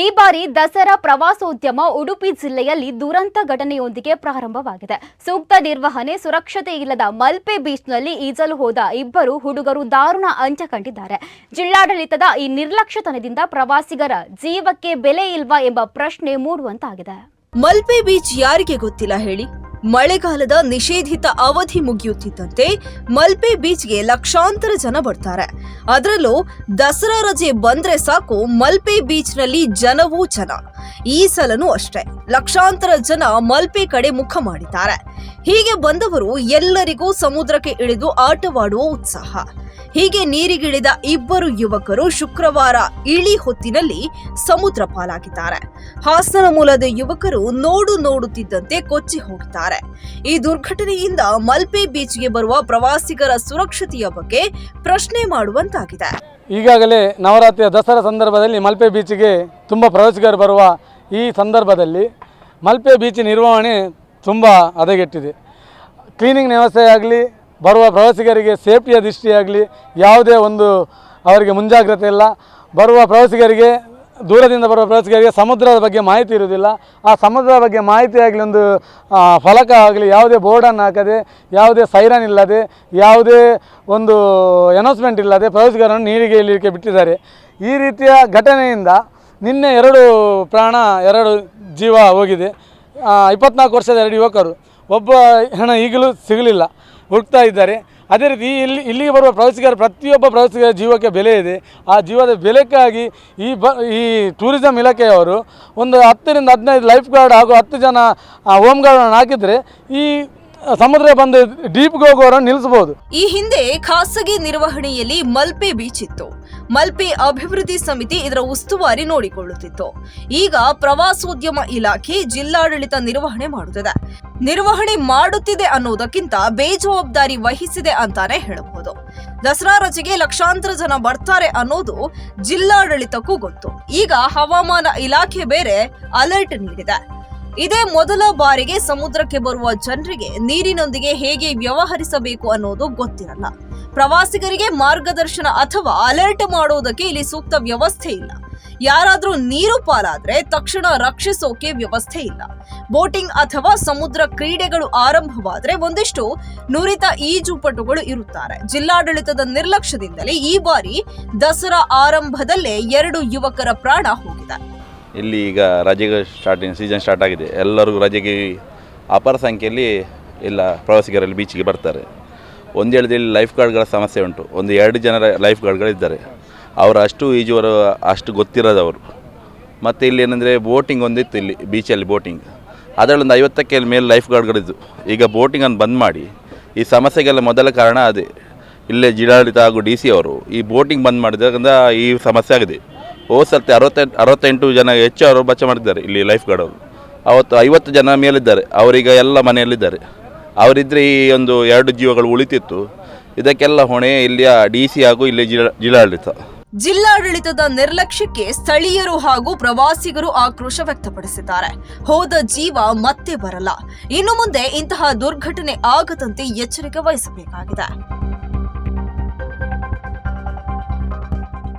ಈ ಬಾರಿ ದಸರಾ ಪ್ರವಾಸೋದ್ಯಮ ಉಡುಪಿ ಜಿಲ್ಲೆಯಲ್ಲಿ ದುರಂತ ಘಟನೆಯೊಂದಿಗೆ ಪ್ರಾರಂಭವಾಗಿದೆ. ಸೂಕ್ತ ನಿರ್ವಹಣೆ, ಸುರಕ್ಷತೆ ಇಲ್ಲದ ಮಲ್ಪೆ ಬೀಚ್ನಲ್ಲಿ ಈಜಲು ಹೋದ ಇಬ್ಬರು ಹುಡುಗರು ದಾರುಣ ಅಂತ್ಯ ಕಂಡಿದ್ದಾರೆ. ಜಿಲ್ಲಾಡಳಿತದ ಈ ನಿರ್ಲಕ್ಷ್ಯತನದಿಂದ ಪ್ರವಾಸಿಗರ ಜೀವಕ್ಕೆ ಬೆಲೆ ಇಲ್ವಾ ಎಂಬ ಪ್ರಶ್ನೆ ಮೂಡುವಂತಾಗಿದೆ. ಮಲ್ಪೆ ಬೀಚ್ ಯಾರಿಗೆ ಗೊತ್ತಿಲ್ಲ ಹೇಳಿ? ಮಳೆಗಾಲದ ನಿಷೇಧಿತ ಅವಧಿ ಮುಗಿಯುತ್ತಿದ್ದಂತೆ ಮಲ್ಪೆ ಬೀಚ್ಗೆ ಲಕ್ಷಾಂತರ ಜನ ಬರ್ತಾರೆ. ಅದರಲ್ಲೂ ದಸರಾ ರಜೆ ಬಂದ್ರೆ ಸಾಕು ಮಲ್ಪೆ ಬೀಚ್ನಲ್ಲಿ ಜನವೂ ಜನ. ಈ ಸಲನೂ ಅಷ್ಟೇ. ಲಕ್ಷಾಂತರ ಜನ ಮಲ್ಪೆ ಕಡೆ ಮುಖ ಮಾಡಿದ್ದಾರೆ. ಹೀಗೆ ಬಂದವರು ಎಲ್ಲರಿಗೂ ಸಮುದ್ರಕ್ಕೆ ಇಳಿದು ಆಟವಾಡುವ ಉತ್ಸಾಹ. ಹೀಗೆ ನೀರಿಗಿಳಿದ ಇಬ್ಬರು ಯುವಕರು ಶುಕ್ರವಾರ ಇಳಿ ಹೊತ್ತಿನಲ್ಲಿ ಸಮುದ್ರ ಪಾಲಾಗಿದ್ದಾರೆ. ಹಾಸನ ಮೂಲದ ಯುವಕರು ನೋಡು ನೋಡುತ್ತಿದ್ದಂತೆ ಕೊಚ್ಚಿ ಹೋಗಿದ್ದಾರೆ. ಈ ದುರ್ಘಟನೆಯಿಂದ ಮಲ್ಪೆ ಬೀಚ್ಗೆ ಬರುವ ಪ್ರವಾಸಿಗರ ಸುರಕ್ಷತೆಯ ಬಗ್ಗೆ ಪ್ರಶ್ನೆ ಮಾಡುವಂತಾಗಿದೆ. ಈಗಾಗಲೇ ನವರಾತ್ರಿಯ ದಸರಾ ಸಂದರ್ಭದಲ್ಲಿ ಮಲ್ಪೆ ಬೀಚ್ಗೆ ತುಂಬ ಪ್ರವಾಸಿಗರು ಬರುವ ಈ ಸಂದರ್ಭದಲ್ಲಿ ಮಲ್ಪೆ ಬೀಚ್ ನಿರ್ವಹಣೆ ತುಂಬ ಹದಗೆಟ್ಟಿದೆ. ಕ್ಲೀನಿಂಗ್ ವ್ಯವಸ್ಥೆ ಆಗಲಿ, ಬರುವ ಪ್ರವಾಸಿಗರಿಗೆ ಸೇಫ್ಟಿಯ ದೃಷ್ಟಿಯಾಗಲಿ ಯಾವುದೇ ಒಂದು ಅವರಿಗೆ ಮುಂಜಾಗ್ರತೆ ಇಲ್ಲ. ಬರುವ ಪ್ರವಾಸಿಗರಿಗೆ, ದೂರದಿಂದ ಬರುವ ಪ್ರವಾಸಿಗರಿಗೆ ಸಮುದ್ರದ ಬಗ್ಗೆ ಮಾಹಿತಿ ಇರುವುದಿಲ್ಲ. ಆ ಸಮುದ್ರದ ಬಗ್ಗೆ ಮಾಹಿತಿ ಆಗಲಿ ಒಂದು ಫಲಕ ಆಗಲಿ ಯಾವುದೇ ಬೋರ್ಡನ್ನು ಹಾಕದೆ, ಯಾವುದೇ ಸೈರನ್ ಇಲ್ಲದೆ, ಯಾವುದೇ ಒಂದು ಅನೌನ್ಸ್ಮೆಂಟ್ ಇಲ್ಲದೆ ಪ್ರವಾಸಿಗರನ್ನು ನೀರಿಗೆ ಇಳಿಲಿಕ್ಕೆ ಬಿಟ್ಟಿದ್ದಾರೆ. ಈ ರೀತಿಯ ಘಟನೆಯಿಂದ ನಿನ್ನೆ ಎರಡು ಪ್ರಾಣ, ಎರಡು ಜೀವ ಹೋಗಿದೆ. ಇಪ್ಪತ್ನಾಲ್ಕು ವರ್ಷದ ಎರಡು ಯುವಕರು. ಒಬ್ಬ ಹಣ ಈಗಲೂ ಸಿಗಲಿಲ್ಲ, ಹುಡುಕ್ತಾ ಇದ್ದಾರೆ. ಅದೇ ರೀತಿ ಇಲ್ಲಿ, ಇಲ್ಲಿಗೆ ಬರುವ ಪ್ರವಾಸಿಗರ, ಪ್ರತಿಯೊಬ್ಬ ಪ್ರವಾಸಿಗರ ಜೀವಕ್ಕೆ ಬೆಲೆ ಇದೆ. ಆ ಜೀವದ ಬೆಲೆಕ್ಕಾಗಿ ಈ ಬ, ಈ ಟೂರಿಸಂ ಇಲಾಖೆಯವರು ಒಂದು ಹತ್ತರಿಂದ ಹದಿನೈದು ಲೈಫ್ ಗಾರ್ಡ್ ಹಾಗೂ ಹತ್ತು ಜನ ಹೋಮ್ ಗಾರ್ಡನ್ನು ಹಾಕಿದರೆ ಈ ಸಮುದ್ರ ಬಂದು ಡೀಪ್ ನಿಲ್ಲಿಸಬಹುದು ಈ ಹಿಂದೆ ಖಾಸಗಿ ನಿರ್ವಹಣೆಯಲ್ಲಿ ಮಲ್ಪೆ ಬೀಚ್ ಇತ್ತು ಮಲ್ಪೆ ಅಭಿವೃದ್ಧಿ ಸಮಿತಿ ಇದರ ಉಸ್ತುವಾರಿ ನೋಡಿಕೊಳ್ಳುತ್ತಿತ್ತು. ಈಗ ಪ್ರವಾಸೋದ್ಯಮ ಇಲಾಖೆ ಜಿಲ್ಲಾಡಳಿತ ನಿರ್ವಹಣೆ ಮಾಡುತ್ತಿದೆ. ನಿರ್ವಹಣೆ ಮಾಡುತ್ತಿದೆ ಅನ್ನೋದಕ್ಕಿಂತ ಬೇಜವಾಬ್ದಾರಿ ವಹಿಸಿದೆ ಅಂತಾನೆ ಹೇಳಬಹುದು. ದಸರಾ ರಜೆಗೆ ಲಕ್ಷಾಂತರ ಜನ ಬರ್ತಾರೆ ಅನ್ನೋದು ಜಿಲ್ಲಾಡಳಿತಕ್ಕೂ ಗೊತ್ತು. ಈಗ ಹವಾಮಾನ ಇಲಾಖೆ ಬೇರೆ ಅಲರ್ಟ್ ನೀಡಿದೆ. ಇದೇ ಮೊದಲ ಬಾರಿಗೆ ಸಮುದ್ರಕ್ಕೆ ಬರುವ ಜನರಿಗೆ ನೀರಿನೊಂದಿಗೆ ಹೇಗೆ ವ್ಯವಹರಿಸಬೇಕು ಅನ್ನೋದು ಗೊತ್ತಿರಲ್ಲ. ಪ್ರವಾಸಿಗರಿಗೆ ಮಾರ್ಗದರ್ಶನ ಅಥವಾ ಅಲರ್ಟ್ ಮಾಡೋದಕ್ಕೆ ಇಲ್ಲಿ ಸೂಕ್ತ ವ್ಯವಸ್ಥೆ ಇಲ್ಲ. ಯಾರಾದ್ರೂ ನೀರು ಪಾಲಾದ್ರೆ ತಕ್ಷಣ ರಕ್ಷಿಸೋಕೆ ವ್ಯವಸ್ಥೆ ಇಲ್ಲ. ಬೋಟಿಂಗ್ ಅಥವಾ ಸಮುದ್ರ ಕ್ರೀಡೆಗಳು ಆರಂಭವಾದ್ರೆ ಒಂದಿಷ್ಟು ನುರಿತ ಈಜುಪಟುಗಳು ಇರುತ್ತಾರೆ. ಜಿಲ್ಲಾಡಳಿತದ ನಿರ್ಲಕ್ಷ್ಯದಿಂದಲೇ ಈ ಬಾರಿ ದಸರಾ ಆರಂಭದಲ್ಲೇ ಎರಡು ಯುವಕರ ಪ್ರಾಣ ಹೋಗಿದೆ. ಇಲ್ಲಿ ಈಗ ರಜೆಗೆ ಸ್ಟಾರ್ಟಿಂಗ್ ಸೀಸನ್ ಸ್ಟಾರ್ಟ್ ಆಗಿದೆ. ಎಲ್ಲರಿಗೂ ರಜೆಗೆ ಅಪಾರ ಸಂಖ್ಯೆಯಲ್ಲಿ ಇಲ್ಲ ಪ್ರವಾಸಿಗರಲ್ಲಿ ಬೀಚಿಗೆ ಬರ್ತಾರೆ. ಒಂದು ಹೇಳಿದ ಇಲ್ಲಿ ಲೈಫ್ ಗಾರ್ಡ್ಗಳ ಸಮಸ್ಯೆ ಉಂಟು. ಒಂದು ಎರಡು ಜನರ ಲೈಫ್ ಗಾರ್ಡ್ಗಳಿದ್ದಾರೆ ಅವರು ಅಷ್ಟು ಈಜುವರು ಅಷ್ಟು ಗೊತ್ತಿರೋದವರು. ಮತ್ತು ಇಲ್ಲಿ ಏನಂದರೆ ಬೋಟಿಂಗ್ ಒಂದಿತ್ತು ಇಲ್ಲಿ ಬೀಚಲ್ಲಿ ಬೋಟಿಂಗ್ ಅದರಲ್ಲೊಂದು ಐವತ್ತಕ್ಕೆ ಮೇಲೆ ಲೈಫ್ ಗಾರ್ಡ್ಗಳಿದ್ದು ಈಗ ಬೋಟಿಂಗನ್ನು ಬಂದ್ ಮಾಡಿ, ಈ ಸಮಸ್ಯೆಗೆಲ್ಲ ಮೊದಲ ಕಾರಣ ಅದೇ. ಇಲ್ಲೇ ಜಿಲ್ಲಾಡಳಿತ ಹಾಗೂ ಡಿ ಸಿ ಅವರು ಈ ಬೋಟಿಂಗ್ ಬಂದ್ ಮಾಡಿದ್ರಿಂದ ಈ ಸಮಸ್ಯೆ ಆಗಿದೆ. ಹೋದ ಸರ್ತಿ ಅರವತ್ತೆಂಟು ಅರವತ್ತೆಂಟು ಜನ ಹೆಚ್ಚು ಅವರು ಬಚ್ಚ ಮಾಡಿದ್ದಾರೆ ಇಲ್ಲಿ ಲೈಫ್ ಗಾರ್ಡ್ ಅವರು. ಅವತ್ತು ಐವತ್ತು ಜನ ಮೇಲಿದ್ದಾರೆ, ಅವರೀಗ ಎಲ್ಲ ಮನೆಯಲ್ಲಿದ್ದಾರೆ. ಅವರಿದ್ದರೆ ಈ ಒಂದು ಎರಡು ಜೀವಗಳು ಉಳಿತಿತ್ತು. ಇದಕ್ಕೆಲ್ಲ ಹೊಣೆ ಇಲ್ಲಿಯ ಡಿ ಸಿ ಹಾಗೂ ಇಲ್ಲಿ ಜಿಲ್ಲಾ ಜಿಲ್ಲಾಡಳಿತ. ಜಿಲ್ಲಾಡಳಿತದ ನಿರ್ಲಕ್ಷ್ಯಕ್ಕೆ ಸ್ಥಳೀಯರು ಹಾಗೂ ಪ್ರವಾಸಿಗರು ಆಕ್ರೋಶ ವ್ಯಕ್ತಪಡಿಸಿದ್ದಾರೆ. ಹೋದ ಜೀವ ಮತ್ತೆ ಬರಲ್ಲ. ಇನ್ನು ಮುಂದೆ ಇಂತಹ ದುರ್ಘಟನೆ ಆಗದಂತೆ ಎಚ್ಚರಿಕೆ ವಹಿಸಬೇಕಾಗಿದೆ.